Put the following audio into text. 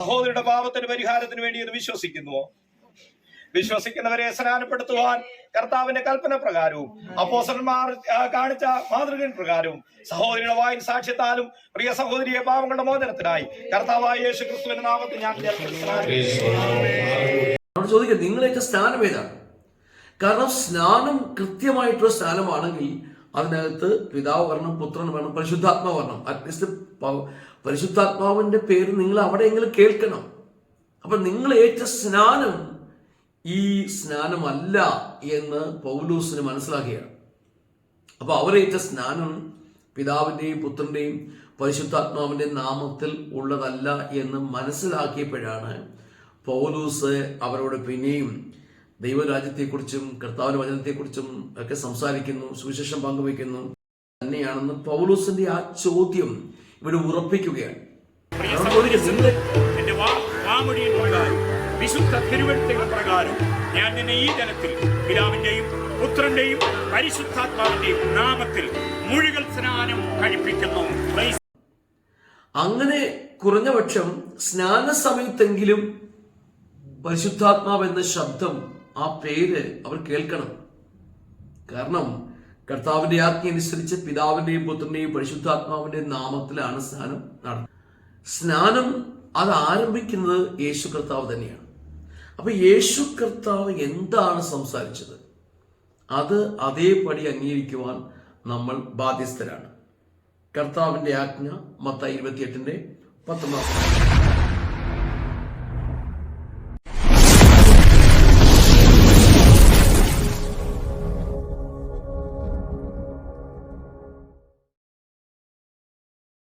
സഹോദരിയുടെ പാപത്തിന് പരിഹാരത്തിന് വേണ്ടി എന്ന് വിശ്വസിക്കുന്നുവോ വിശ്വസിക്കുന്നവരെ സ്നാനപ്പെടുത്തുവാൻ കർത്താവിന്റെ കൽപ്പന പ്രകാരവും അപ്പോസന്മാർ കാണിച്ച മാതൃകൻ പ്രകാരവും സഹോദരിയുടെ വായൻ സാക്ഷ്യത്താലും പ്രിയ സഹോദരിയെ പാവങ്ങളുടെ മോചനത്തിനായി കർത്താവായ യേശു ക്രിസ്തുവിന്റെ നാമത്തിൽ ഞാൻ ചോദിക്കാം നിങ്ങളേറ്റ സ്നാനം ഏതാണ്? കാരണം സ്നാനം കൃത്യമായിട്ടുള്ള സ്നാനമാണെങ്കിൽ അതിനകത്ത് പിതാവ് വരണം പുത്രൻ വരണം പരിശുദ്ധാത്മാവ് വരണം. അറ്റ്ലീസ്റ്റ് പരിശുദ്ധാത്മാവിന്റെ പേര് നിങ്ങൾ അവിടെയെങ്കിലും കേൾക്കണം. അപ്പൊ നിങ്ങൾ ഏറ്റ സ്നാനം ഈ സ്നാനമല്ല എന്ന് പൗലൂസിന് മനസ്സിലാക്കുകയാണ് അപ്പൊ അവരേറ്റ സ്നാനം പിതാവിന്റെയും പുത്രന്റെയും പരിശുദ്ധാത്മാവിന്റെ നാമത്തിൽ ഉള്ളതല്ല എന്ന് മനസ്സിലാക്കിയപ്പോഴാണ് പൗലൂസ് അവരോട് പിന്നെയും ദൈവരാജ്യത്തെക്കുറിച്ചും കർത്താവിന്റെ വചനത്തെക്കുറിച്ചും ഒക്കെ സംസാരിക്കുന്നു സുവിശേഷം പങ്കുവയ്ക്കുന്നു. തന്നെയാണെന്ന് പൗലോസിന്റെ ആ ചോദ്യം ഇവിടെ ഉറപ്പിക്കുകയാണ്. വിശുദ്ധ തിരുവഴുത്തുകൾ പ്രകാരം ഞാൻ നിന്നെ ഈ ജനത്തിൽ പിതാവിന്റെയും പുത്രന്റെയും പരിശുദ്ധാത്മാവിന്റെയും നാമത്തിൽ മുഴുകൽ സ്നാനം കഴിപ്പിക്കുന്നു. അങ്ങനെ കുറഞ്ഞപക്ഷം സ്നാന സമയത്തെങ്കിലും പരിശുദ്ധാത്മാവ് എന്ന ശബ്ദം ആ പേര് അവർ കേൾക്കണം. കാരണം കർത്താവിന്റെ ആജ്ഞ അനുസരിച്ച് പിതാവിന്റെയും പുത്രന്റെയും പരിശുദ്ധാത്മാവിന്റെ നാമത്തിലാണ് സ്നാനം നടന്നത് സ്നാനം അത് ആരംഭിക്കുന്നത് യേശു കർത്താവ് തന്നെയാണ്. അപ്പൊ യേശു കർത്താവ് എന്താണ് സംസാരിച്ചത്? അത് അതേപടി അംഗീകരിക്കുവാൻ നമ്മൾ ബാധ്യസ്ഥരാണ്. കർത്താവിന്റെ ആജ്ഞ മത്ത ഇരുപത്തിയെട്ടിന്റെ പത്തൊമ്പതാം